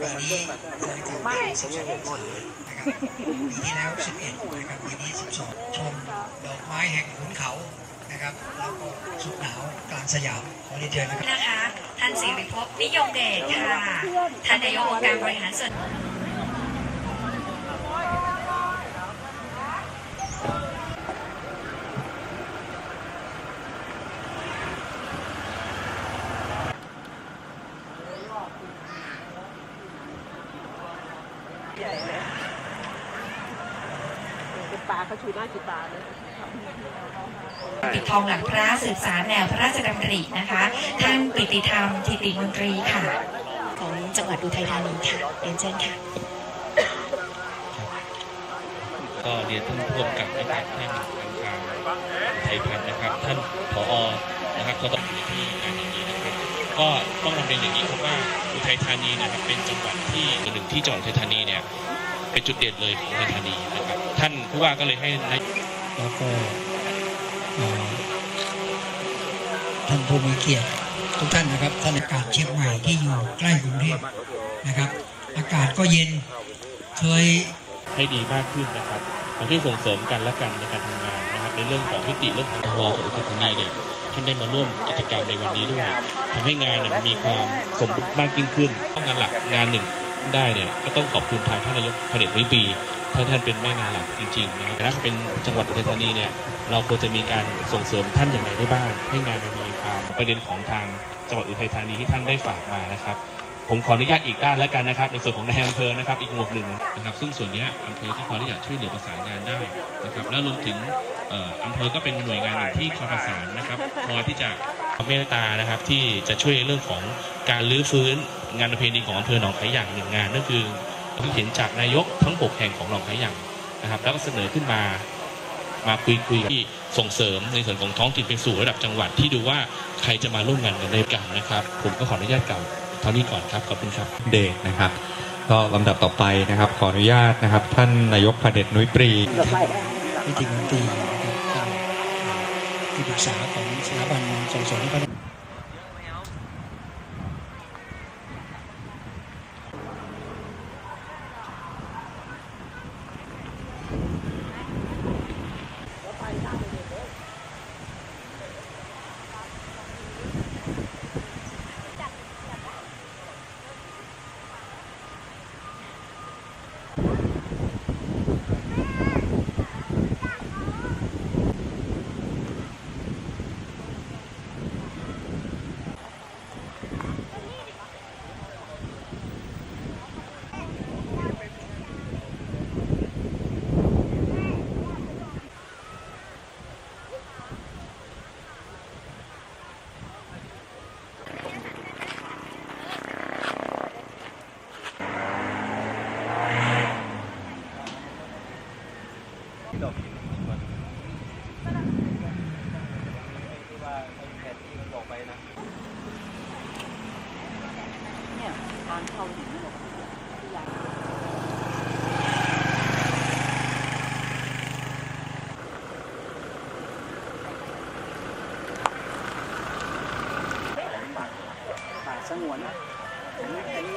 วันี้บรรยากาศดี12คนนะครับปีที่แล้วสิบเอ็ดนะครับปีนี้สิบสองชมดอกไม้แห่งขุนเขานะครับแล้วก็สุดหนาวกลางสยามขอเรียนเชิญนะครับนะคะท่านสิริภพนิยมเดชค่ะท่านนายกองค์การบริหารส่วน เป็นปลาเขาชูหน้าชูตาเลยปิดทองหลังพระสืบสารแนวพระราชดำรินะคะ ท่านปิติธรรมทิติมนตรีค่ะ ของจังหวัดอุทัยธานีค่ะเรียนเชิญค่ะ ก็เรียนท่านผู้กำกับนะครับท่านทางการไทยพันธ์นะครับ ท่านผอนะครับก็ต้องอยู่ที่การ ก็ต้องนำเรียนอย่างนี้ครับว่าอุทัยธานีนะครับเป็นจังหวัดที่หนึ่งที่จังหวัดอุทัยธานีเนี่ยเป็นจุดเด่นเลยของอุทัยธานีนะครับท่านผู้ว่าก็เลยให้แล้วก็ท่านผู้มีเกียรติทุกท่านนะครับท่านอากาศเชียงใหม่ที่อยู่ใกล้กรุงเทพนะครับ อากาศก็เย็นเคยให้ดีมากขึ้นนะครับมันช่วยส่งเสริมกันและกันในการทำงานนะครับในเรื่องของพิติเรื่องของทอของอุทัยธานีเนี่ย ท่านได้มาร่วมกิจกรรมในวันนี้ด้วยทำให้งานเนี่ยมีความสมบูรณ์มากยิ่งขึ้นงานหลักงานหนึ่งได้เนี่ยก็ต้องขอบคุณทางท่านนายกพลเอกประยุทธ์ปีท่านท่านเป็นแม่งานหลักจริงๆนะครับแต่ถ้าเป็นจังหวัดอุทัยธานีเนี่ยเราควรจะมีการส่งเสริมท่านอย่างไรได้บ้าง ให้งานมันมีความประเด็นของทางจังหวัดอุทัยธานีที่ท่านได้ฝากมานะครับ ผมขออนุญาตอีกด้านแล้วกันนะครับ ในส่วนของนายอำเภอนะครับอีกหมวดหนึ่งนะครับ ซึ่งส่วนนี้อำเภอที่พอที่จะช่วยเหลือประสานงานได้นะครับแล้วรวมถึง อำเภอก็เป็นหน่วยงานหนึ่งที่คอยประสานนะครับคอยที่จะเมตตานะครับที่จะช่วยเรื่องของการรื้อฟื้นงานประเพณีของอำเภอหนองคายอย่างหนึ่งงานนั่นคือที่เห็นจากนายกทั้ง6แห่งของหนองคายอย่างนะครับแล้วก็เสนอขึ้นมามาคุยคุยที่ส่งเสริมในส่วนของท้องถิ่นไปสู่ระดับจังหวัดที่ดูว่าใครจะมาร่วมงานกันในกันนะครับ ผมก็ขออนุญาตกล่าวเท่านี้ก่อนครับขอบคุณครับเดชนะครับก็ลำดับต่อไปนะครับ ขออนุญาตนะครับ ท่านนายกพระเดชนุ้ยปรี นิติมนตรีนะครับท่านที่ปรึกษาของสถาบันส่งเสริมพัฒนา เนี่ยทางเข้าถึงนี่แหละที่อยากป่าสงวนนะอันนี้อันนี้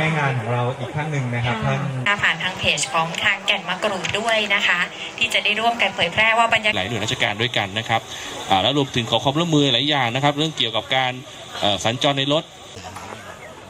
ม่งานของเราอีกท่านหนึ่งนะครับท่านผ่านทางเพจของทางแก่นมะกรูดด้วยนะคะ ที่จะได้ร่วมกันเผยแพร่ว่าบรรยากาศหลายหน่วยราชการด้วยกันนะครับอ่าแล้วรวมถึงขอความร่วมมือหลายอย่างนะครับ เรื่องเกี่ยวกับการเอ่อสัญจรในรถ